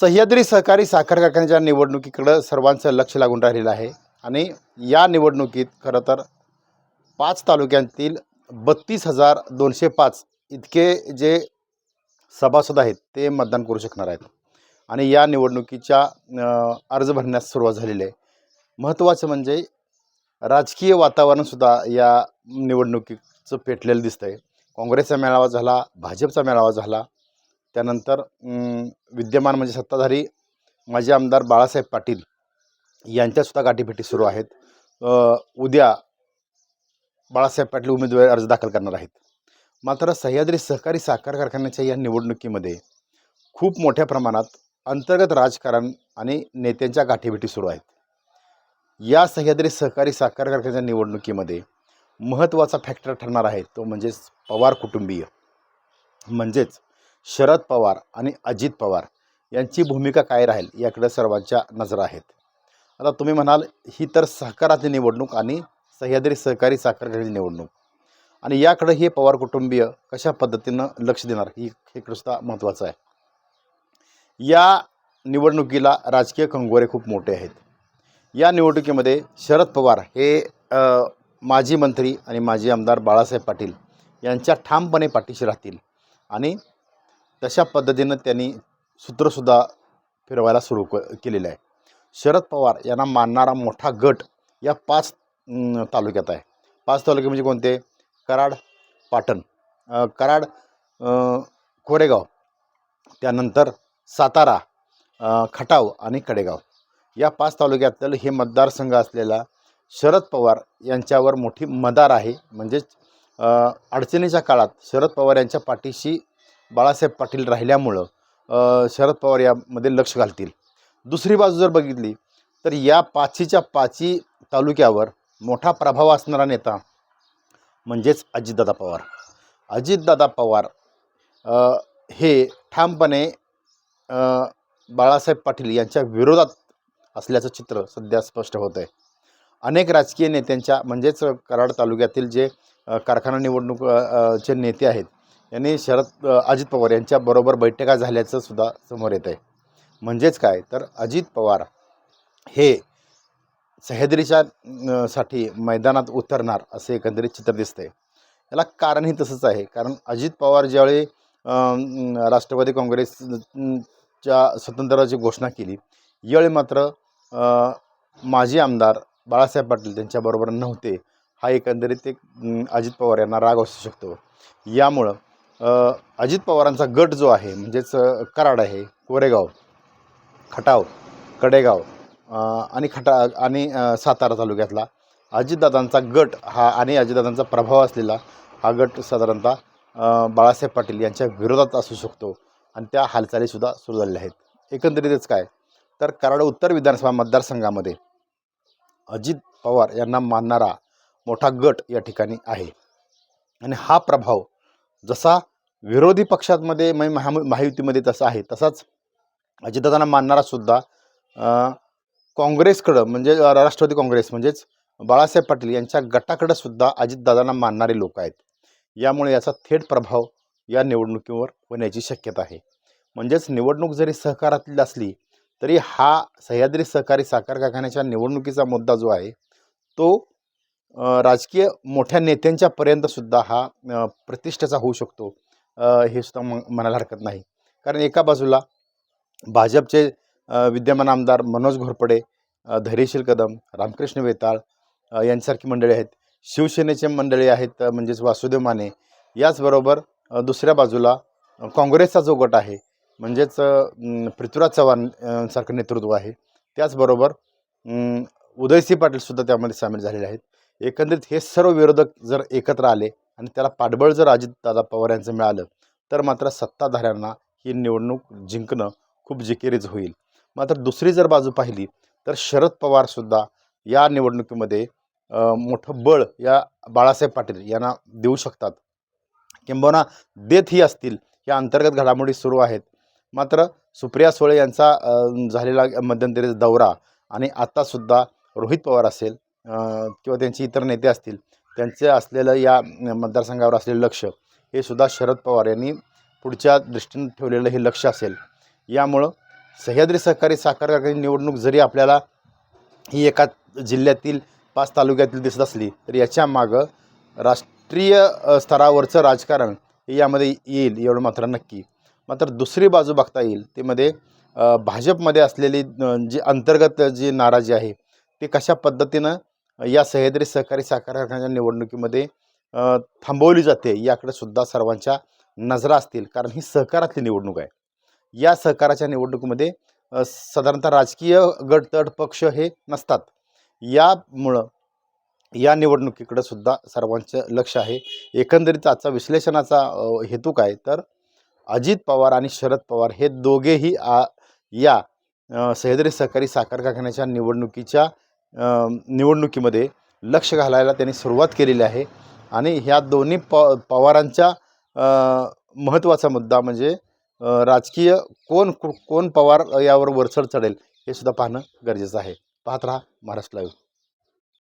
सह्याद्री सहकारी साखर कारखान्याच्या निवडणुकीकडं सर्वांचं लक्ष लागून राहिलेलं आहे. आणि या निवडणुकीत खरं तर पाच तालुक्यांतील बत्तीस हजार दोनशे पाच इतके जे सभासद आहेत ते मतदान करू शकणार आहेत. आणि या निवडणुकीच्या अर्ज भरण्यास सुरुवात झालेली आहे. महत्त्वाचं म्हणजे राजकीय वातावरणसुद्धा या निवडणुकीचं पेटलेलं दिसतं आहे काँग्रेसचा मेळावा झाला भाजपचा मेळावा झाला त्यानंतर विद्यमान म्हणजे सत्ताधारी माजी आमदार बाळासाहेब पाटील यांच्यासुद्धा गाठीभेटी सुरू आहेत. उद्या बाळासाहेब पाटील उमेदवारी अर्ज दाखल करणार आहेत. मात्र सह्याद्री सहकारी साखर कारखान्याच्या या निवडणुकीमध्ये खूप मोठ्या प्रमाणात अंतर्गत राजकारण आणि नेत्यांच्या गाठीभेटी सुरू आहेत. या सह्याद्री सहकारी साखर कारखान्याच्या निवडणुकीमध्ये महत्त्वाचा फॅक्टर ठरणार आहे तो म्हणजेच पवार कुटुंबीय. म्हणजेच शरद पवार आणि अजित पवार यांची भूमिका काय राहील याकडे सर्वांच्या नजरा आहेत. आता तुम्ही म्हणाल ही तर सहकारातली निवडणूक आणि सह्याद्री सहकारी साखर निवडणूक. आणि याकडे हे पवार कुटुंबीय कशा पद्धतीनं लक्ष देणार? ही हे कृष्णा महत्त्वाचं आहे. या निवडणुकीला राजकीय कंगोरे खूप मोठे आहेत. या निवडणुकीमध्ये शरद पवार हे माजी मंत्री आणि माजी आमदार बाळासाहेब पाटील यांच्या ठामपणे पाठीशी राहतील. आणि तशा पद्धतीनं त्यांनी सूत्रसुद्धा फिरवायला सुरू क केलेलं आहे. शरद पवार यांना मानणारा मोठा गट या पाच तालुक्यात आहे. पाच तालुके म्हणजे कोणते? कराड पाटण. कराड कोरेगाव. त्यानंतर सातारा खटाव आणि कडेगाव. या पाच तालुक्यातील हे मतदारसंघ असलेला शरद पवार यांच्यावर मोठी मदार आहे. म्हणजेच अडचणीच्या काळात शरद पवार यांच्या पाठीशी बाळासाहेब पाटील राहिल्यामुळं शरद पवार यामध्ये लक्ष घालतील. दुसरी बाजू जर बघितली तर या पाचीच्या पाची तालुक्यावर मोठा प्रभाव असणारा नेता म्हणजेच अजितदादा पवार. अजितदादा पवार हे ठामपणे बाळासाहेब पाटील यांच्या विरोधात असल्याचं चित्र सध्या स्पष्ट होत आहे अनेक राजकीय नेत्यांच्या म्हणजेच कराड तालुक्यातील जे कारखाना निवडणूक चे नेते आहेत यांनी शरद अजित पवार यांच्याबरोबर बैठका झाल्याचं सुद्धा समोर येत आहे म्हणजेच काय? तर अजित पवार हे सह्याद्रीच्या साठी मैदानात उतरणार असे एकंदरीत चित्र दिसते याला कारणही तसंच आहे. कारण अजित पवार ज्यावेळी राष्ट्रवादी काँग्रेसच्या स्वतंत्राची घोषणा केली यावेळी मात्र माजी आमदार बाळासाहेब पाटील त्यांच्याबरोबर नव्हते. हा एकंदरीत एक अजित पवार यांना राग असू शकतो. यामुळं अजित पवारांचा गट जो आहे म्हणजेच कराड आहे कोरेगाव खटाव कडेगाव आणि खटा आणि सातारा तालुक्यातला अजितदादांचा गट हा आणि अजितदादांचा प्रभाव असलेला हा गट साधारणतः बाळासाहेब पाटील यांच्या विरोधात असू शकतो. आणि त्या हालचालीसुद्धा सुरू झालेल्या आहेत. एकंदरीतच काय? तर कराड उत्तर विधानसभा मतदारसंघामध्ये अजित पवार यांना मानणारा मोठा गट या ठिकाणी आहे. आणि हा प्रभाव जसा विरोधी पक्षांमध्ये म्हणजे महा महायुतीमध्ये तसं आहे. तसाच अजितदादांना मानणारा सुद्धा काँग्रेसकडं म्हणजे राष्ट्रवादी काँग्रेस म्हणजेच बाळासाहेब पाटील यांच्या गटाकडं सुद्धा अजितदादांना मानणारे लोक आहेत. यामुळे याचा थेट प्रभाव या निवडणुकीवर होण्याची शक्यता आहे. म्हणजेच निवडणूक जरी सहकारातली असली तरी हा सह्याद्री सहकारी साखर कारखान्याच्या निवडणुकीचा मुद्दा जो आहे तो राजकीय मोठ्या नेत्यांच्यापर्यंतसुद्धा हा प्रतिष्ठेचा होऊ शकतो. हे सुद्धा म म्हणायला हरकत नाही. कारण एका बाजूला भाजपचे विद्यमान आमदार मनोज घोरपडे धैर्यशील कदम रामकृष्ण वेताळ यांच्यासारखी यांसारखी मंडळी आहेत. शिवसेनेचे मंडळी आहेत म्हणजेच वासुदेव माने. याचबरोबर दुसऱ्या बाजूला काँग्रेसचा जो गट आहे म्हणजेच पृथ्वीराज चव्हाण सारखं नेतृत्व आहे. त्याचबरोबर उदयसिंह पाटीलसुद्धा त्यामध्ये सामील झालेले आहेत. एकंदरीत हे सर्व विरोधक जर एकत्र आले आणि त्याला पाठबळ जर अजितदादा पवार यांचं मिळालं तर मात्र सत्ताधाऱ्यांना ही निवडणूक जिंकणं खूप जिकिरीच होईल. मात्र दुसरी जर बाजू पाहिली तर शरद पवारसुद्धा या निवडणुकीमध्ये मोठं बळ या बाळासाहेब पाटील यांना देऊ शकतात. किंबहुना देतही असतील या अंतर्गत घडामोडी सुरू आहेत. मात्र सुप्रिया सुळे यांचा झालेला मध्यंतरी दौरा आणि आत्तासुद्धा रोहित पवार असेल किंवा त्यांचे इतर नेते असतील त्यांचे असलेलं या मतदारसंघावर असलेलं लक्ष हे सुद्धा शरद पवार यांनी पुढच्या दृष्टीने ठेवलेलं हे लक्ष असेल. यामुळं सह्याद्री सहकारी साखर कारखान्याची निवडणूक जरी आपल्याला ही एका जिल्ह्यातील पाच तालुक्यातील दिसत असली तर याच्या मागं राष्ट्रीय स्तरावरचं राजकारण हे यामध्ये येईल एवढं मात्र नक्की. मात्र दुसरी बाजू बघता येईल ते मध्ये भाजपमध्ये असलेली जी अंतर्गत जी नाराजी आहे ती कशा पद्धतीनं या सह्याद्री सहकारी साखर कारखान्याच्या निवडणुकीमध्ये थांबवली जाते. याकडे सुद्धा सर्वांच्या नजरा असतील कारण ही सहकारातली निवडणूक आहे. या सहकाराच्या निवडणुकीमध्ये साधारणतः राजकीय गट तट पक्ष हे नसतात. यामुळं या निवडणुकीकडे सुद्धा सर्वांचं लक्ष आहे. एकंदरीत आजचा विश्लेषणाचा हेतू काय? तर अजित पवार आणि शरद पवार हे दोघेही आ या सह्याद्री सहकारी साखर कारखान्याच्या निवडणुकीच्या निवडणुकीमध्ये लक्ष घालायला त्यांनी सुरुवात केलेली आहे. आणि ह्या दोन्ही प पवारांच्या महत्त्वाचा मुद्दा म्हणजे राजकीय कोण कोण पवार यावर वरचढ चढेल हे सुद्धा पाहणं गरजेचं आहे. पाहत राहा महाराष्ट्र लाईव्ह